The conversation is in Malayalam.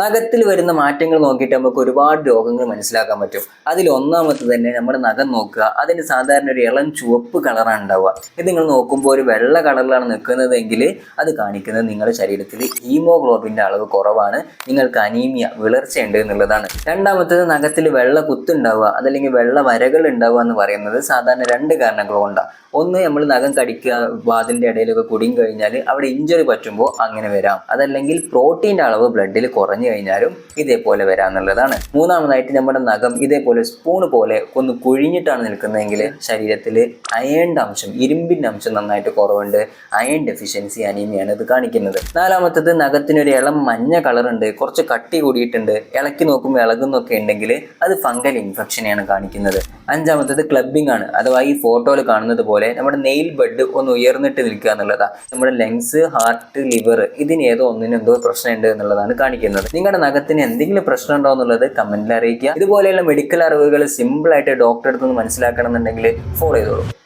നഖത്തിൽ വരുന്ന മാറ്റങ്ങൾ നോക്കിയിട്ട് നമുക്ക് ഒരുപാട് രോഗങ്ങൾ മനസ്സിലാക്കാൻ പറ്റും. അതിൽ ഒന്നാമത്തെ തന്നെ നമ്മുടെ നഖം നോക്കുക. അതിന് സാധാരണ ഒരു ഇളം ചുവപ്പ് കളറാണ് ഉണ്ടാവുക. ഇത് നിങ്ങൾ നോക്കുമ്പോൾ ഒരു വെള്ള കളറിലാണ് നിൽക്കുന്നതെങ്കിൽ അത് കാണിക്കുന്നത് നിങ്ങളുടെ ശരീരത്തിൽ ഹീമോഗ്ലോബിന്റെ അളവ് കുറവാണ്. നിങ്ങൾക്ക് അനീമിയ വിളർച്ചയുണ്ട് എന്നുള്ളതാണ്. രണ്ടാമത്തത് നഖത്തിൽ വെള്ള കുത്തുണ്ടാവുക അതല്ലെങ്കിൽ വെള്ള വരകൾ ഉണ്ടാവുക എന്ന് പറയുന്നത് സാധാരണ രണ്ട് കാരണങ്ങൾ കൊണ്ടാണ് ഒന്ന് നമ്മൾ നഖം കടിക്കുക വാതിലിന്റെ ഇടയിലൊക്കെ കുടുങ്ങി കഴിഞ്ഞാൽ അവിടെ ഇഞ്ചറി പറ്റുമ്പോൾ അങ്ങനെ വരാം. അതല്ലെങ്കിൽ പ്രോട്ടീന്റെ അളവ് ബ്ലഡിൽ കുറഞ്ഞു കഴിഞ്ഞാലും ഇതേപോലെ വരാമെന്നുള്ളതാണ് മൂന്നാമതായിട്ട് നമ്മുടെ നഖം ഇതേപോലെ സ്പൂൺ പോലെ ഒന്ന് കുഴിഞ്ഞിട്ടാണ് നിൽക്കുന്നതെങ്കിൽ ശരീരത്തിൽ അയേണ്ട അംശം ഇരുമ്പിന്റെ അംശം നന്നായിട്ട് കുറവുണ്ട്. അയൺ ഡെഫിഷ്യൻസി അനീമിയാണ് ഇത് കാണിക്കുന്നത്. നാലാമത്തത് നഖത്തിനൊരു ഇളം മഞ്ഞ കളറുണ്ട്. കുറച്ച് കട്ടി കൂടിയിട്ടുണ്ട്. ഇളക്കി നോക്കുമ്പോൾ ഇളകുന്നൊക്കെ ഉണ്ടെങ്കിൽ അത് ഫംഗൽ ഇൻഫെക്ഷനെയാണ് കാണിക്കുന്നത്. അഞ്ചാമത്തത് ക്ലബിംഗ് ആണ്. അഥവാ ഈ ഫോട്ടോയിൽ കാണുന്നത് പോലെ നമ്മുടെ നെയിൽ ബെഡ് ഒന്ന് ഉയർന്നിട്ട് നിൽക്കുക എന്നുള്ളതാണ് നമ്മുടെ ലങ്സ് ഹാർട്ട് ലിവർ ഇതിന് ഏതോ ഒന്നിനെന്തോ പ്രശ്നമുണ്ട് എന്നുള്ളതാണ് കാണിക്കുന്നത്. നിങ്ങളുടെ നഖത്തിന് എന്തെങ്കിലും പ്രശ്നം ഉണ്ടോ എന്നുള്ളത് കമന്റിൽ അറിയിക്കുക. ഇതുപോലെയുള്ള മെഡിക്കൽ അറിവുകൾ സിമ്പിൾ ആയിട്ട് അടുത്ത് നിന്ന് മനസ്സിലാക്കണം എന്നുണ്ടെങ്കിൽ ഫോളോ ചെയ്തോളൂ.